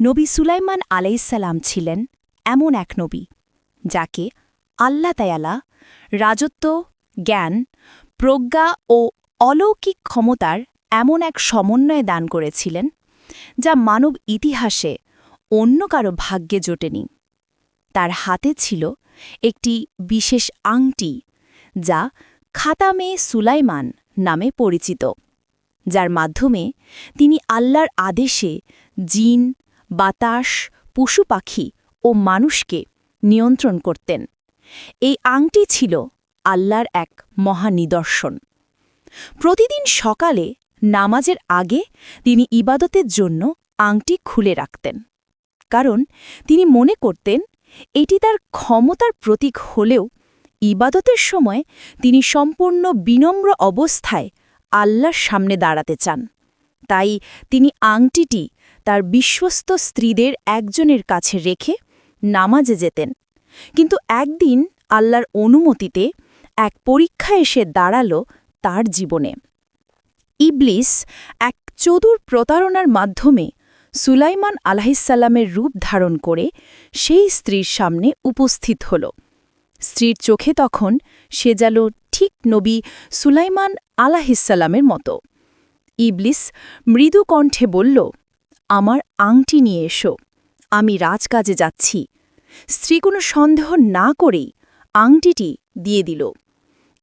নবী সুলাইমান আলাইসাল্লাম ছিলেন এমন এক নবী, যাকে আল্লাহ তায়ালা রাজত্ব, জ্ঞান, প্রজ্ঞা ও অলৌকিক ক্ষমতার এমন এক সমন্বয় দান করেছিলেন, যা মানব ইতিহাসে অন্য কারও ভাগ্যে জোটেনি। তার হাতে ছিল একটি বিশেষ আংটি, যা খাতামে সুলাইমান নামে পরিচিত, যার মাধ্যমে তিনি আল্লাহর আদেশে জিন বাতাস, পশু পাখি ও মানুষকে নিয়ন্ত্রণ করতেন। এই আংটি ছিল আল্লাহর এক মহানিদর্শন প্রতিদিন সকালে নামাজের আগে তিনি ইবাদতের জন্য আংটি খুলে রাখতেন। কারণ তিনি মনে করতেন, এটি তার ক্ষমতার প্রতীক হলেও ইবাদতের সময় তিনি সম্পূর্ণ বিনম্র অবস্থায় আল্লাহর সামনে দাঁড়াতে চান। তাই তিনি আংটিটি তার বিশ্বস্ত স্ত্রীদের একজনের কাছে রেখে নামাজে যেতেন। কিন্তু একদিন আল্লাহর অনুমতিতে এক পরীক্ষা এসে দাঁড়াল তার জীবনে। ইবলিস এক চতুর প্রতারণার মাধ্যমে সুলাইমান আলাহিসাল্লামের রূপ ধারণ করে সেই স্ত্রীর সামনে উপস্থিত হল। স্ত্রীর চোখে তখন সে যেন ঠিক নবী সুলাইমান আলাহিসাল্লামের মতো। ইবলিস মৃদু কণ্ঠে বলল আমার আংটি নিয়ে এসো। আমি রাজকাজে যাচ্ছি। স্ত্রী কোনো সন্দেহ না করেই আংটিটি দিয়ে দিল।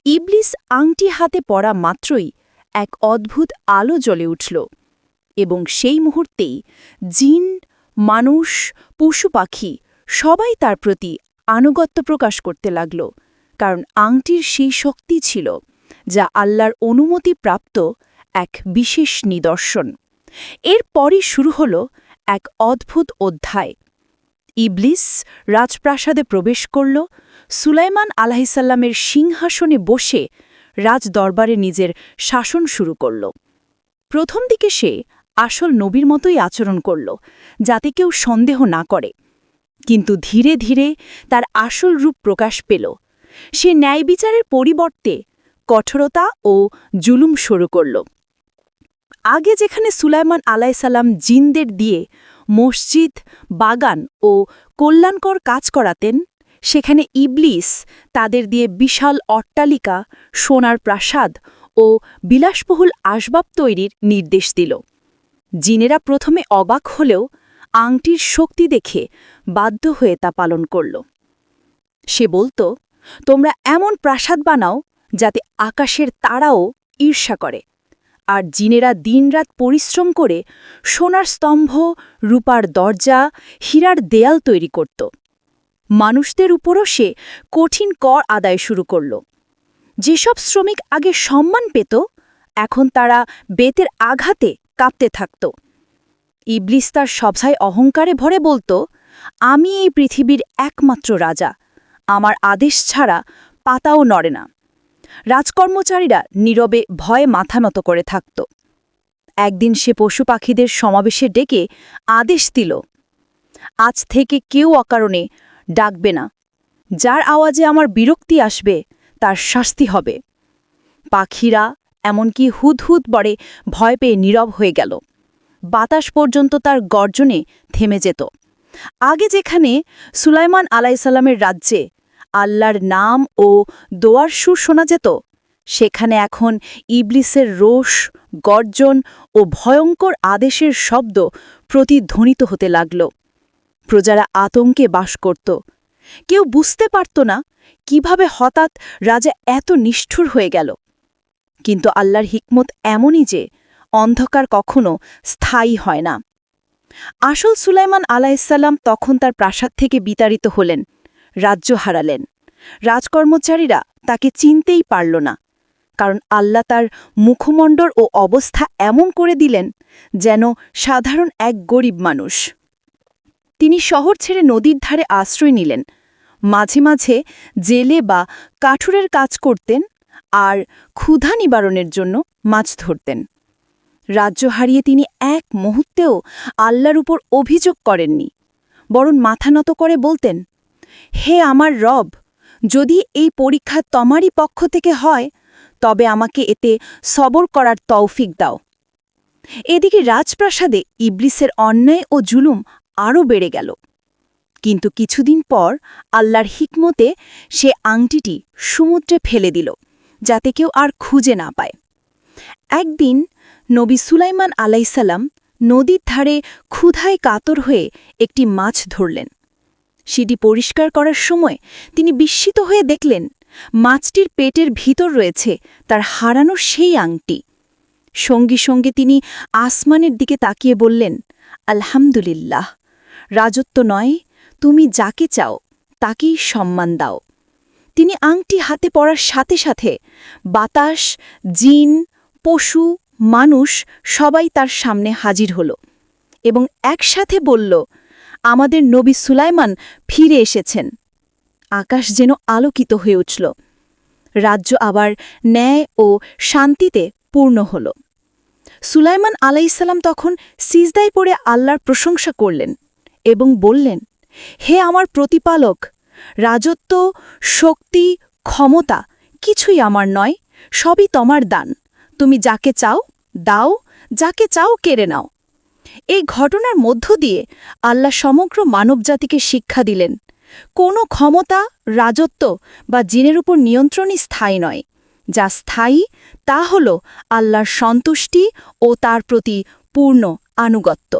ইবলিস আংটি হাতে পড়া মাত্রই এক অদ্ভুত আলো জ্বলে উঠল এবং সেই মুহূর্তেই জিন, মানুষ, পশু পাখি সবাই তার প্রতি আনুগত্য প্রকাশ করতে লাগল। কারণ আংটির সেই শক্তি ছিল যা আল্লাহর অনুমতি প্রাপ্ত এক বিশেষ নিদর্শন। এরপরই শুরু হল এক অদ্ভুত অধ্যায়। ইবলিস রাজপ্রাসাদে প্রবেশ করল, সুলাইমান আলাহিসাল্লামের সিংহাসনে বসে রাজ দরবারে নিজের শাসন শুরু করল। প্রথম দিকে সে আসল নবীর মতোই আচরণ করল, যাতে কেউ সন্দেহ না করে। কিন্তু ধীরে ধীরে তার আসল রূপ প্রকাশ পেল। সে ন্যায় বিচারের পরিবর্তে কঠোরতা ও জুলুম শুরু করল। আগে যেখানে সুলাইমান আলাইসাল্লাম জিনদের দিয়ে মসজিদ, বাগান ও কল্যাণকর কাজ করাতেন, সেখানে ইবলিস তাদের দিয়ে বিশাল অট্টালিকা, সোনার প্রাসাদ ও বিলাসবহুল আসবাব তৈরির নির্দেশ দিল। জিনেরা প্রথমে অবাক হলেও আংটির শক্তি দেখে বাধ্য হয়ে তা পালন করল। সে বলতো, তোমরা এমন প্রাসাদ বানাও যাতে আকাশের তারাও ঈর্ষা করে। আর জিনেরা দিনরাত পরিশ্রম করে সোনার স্তম্ভ, রূপার দরজা, হীরার দেয়াল তৈরি করত। মানুষদের উপরও সে কঠিন কর আদায় শুরু করল। যেসব শ্রমিক আগে সম্মান পেত, এখন তারা বেতের আঘাতে কাঁপতে থাকত। ইবলিস তার সবসায় অহংকারে ভরে বলতো, আমি এই পৃথিবীর একমাত্র রাজা। আমার আদেশ ছাড়া পাতাও নড়ে না। রাজকর্মচারীরা নীরবে ভয়ে মাথা নত করে থাকত। একদিন সে পশু পাখিদের সমাবেশে ডেকে আদেশ দিল, আজ থেকে কেউ অকারণে ডাকবে না। যার আওয়াজে আমার বিরক্তি আসবে, তার শাস্তি হবে। পাখিরা এমনকি হুদ হুদ বড়ে ভয় পেয়ে নীরব হয়ে গেল। বাতাস পর্যন্ত তার গর্জনে থেমে যেত। আগে যেখানে সুলাইমান আলাইসাল্লামের রাজ্যে আল্লাহর নাম ও দোয়ার সুর শোনা যেত। সেখানে এখন ইবলিসের রোষ, গর্জন ও ভয়ঙ্কর আদেশের শব্দ প্রতিধ্বনিত হতে লাগল। প্রজারা আতঙ্কে বাস করত। কেউ বুঝতে পারত না কীভাবে হঠাৎ রাজা এত নিষ্ঠুর হয়ে গেল। কিন্তু আল্লাহর হিকমত এমনই যে অন্ধকার কখনো স্থায়ী হয় না। আসল সুলাইমান আলাইসাল্লাম তখন তার প্রাসাদ থেকে বিতাড়িত হলেন। রাজ্য হারালেন। রাজকর্মচারীরা তাকে চিনতেই পারল না, কারণ আল্লাহ তার মুখমণ্ডল ও অবস্থা এমন করে দিলেন যেন সাধারণ এক গরিব মানুষ। তিনি শহর ছেড়ে নদীর ধারে আশ্রয় নিলেন। মাঝে মাঝে জেলে বা কাঠুরের কাজ করতেন আর ক্ষুধা নিবারণের জন্য মাছ ধরতেন। রাজ্য হারিয়ে তিনি এক মুহূর্তেও আল্লাহর উপর অভিযোগ করেননি, বরং মাথা নত করে বলতেন হে আমার রব, যদি এই পরীক্ষা তোমারই পক্ষ থেকে হয়, তবে আমাকে এতে সবর করার তৌফিক দাও। এদিকে রাজপ্রাসাদে ইবলিসের অন্যায় ও জুলুম আরও বেড়ে গেল। কিন্তু কিছুদিন পর আল্লাহর হিকমতে সে আংটিটি সমুদ্রে ফেলে দিল, যাতে কেউ আর খুঁজে না পায়। একদিন নবী সুলাইমান আলাইসাল্লাম নদীর ধারে ক্ষুধায় কাতর হয়ে একটি মাছ ধরলেন। সেটি পরিষ্কার করার সময় তিনি বিস্মিত হয়ে দেখলেন, মাছটির পেটের ভিতর রয়েছে তার হারানো সেই আংটি। সঙ্গী সঙ্গে তিনি আসমানের দিকে তাকিয়ে বললেন, আলহামদুলিল্লাহ। রাজত্ব নয়, তুমি যাকে চাও, তাকেই সম্মান দাও। তিনি আংটি হাতে পড়ার সাথে সাথে বাতাস, জিন, পশু, মানুষ সবাই তার সামনে হাজির হল এবং একসাথে বলল আমাদের নবী সুলাইমান ফিরে এসেছেন। আকাশ যেন আলোকিত হয়ে উঠল। রাজ্য আবার ন্যায় ও শান্তিতে পূর্ণ হল। সুলাইমান আলাইসাল্লাম তখন সিজদায় পড়ে আল্লাহর প্রশংসা করলেন এবং বললেন, হে আমার প্রতিপালক, রাজত্ব, শক্তি, ক্ষমতা কিছুই আমার নয়, সবই তোমার দান। তুমি যাকে চাও, দাও, যাকে চাও কেড়ে নাও। এই ঘটনার মধ্য দিয়ে আল্লাহ সমগ্র মানবজাতিকে শিক্ষা দিলেন। কোনো ক্ষমতা, রাজত্ব বা জিনের উপর নিয়ন্ত্রণই স্থায়ী নয়। যা স্থায়ী, তা হল আল্লাহর সন্তুষ্টি ও তার প্রতি পূর্ণ আনুগত্য।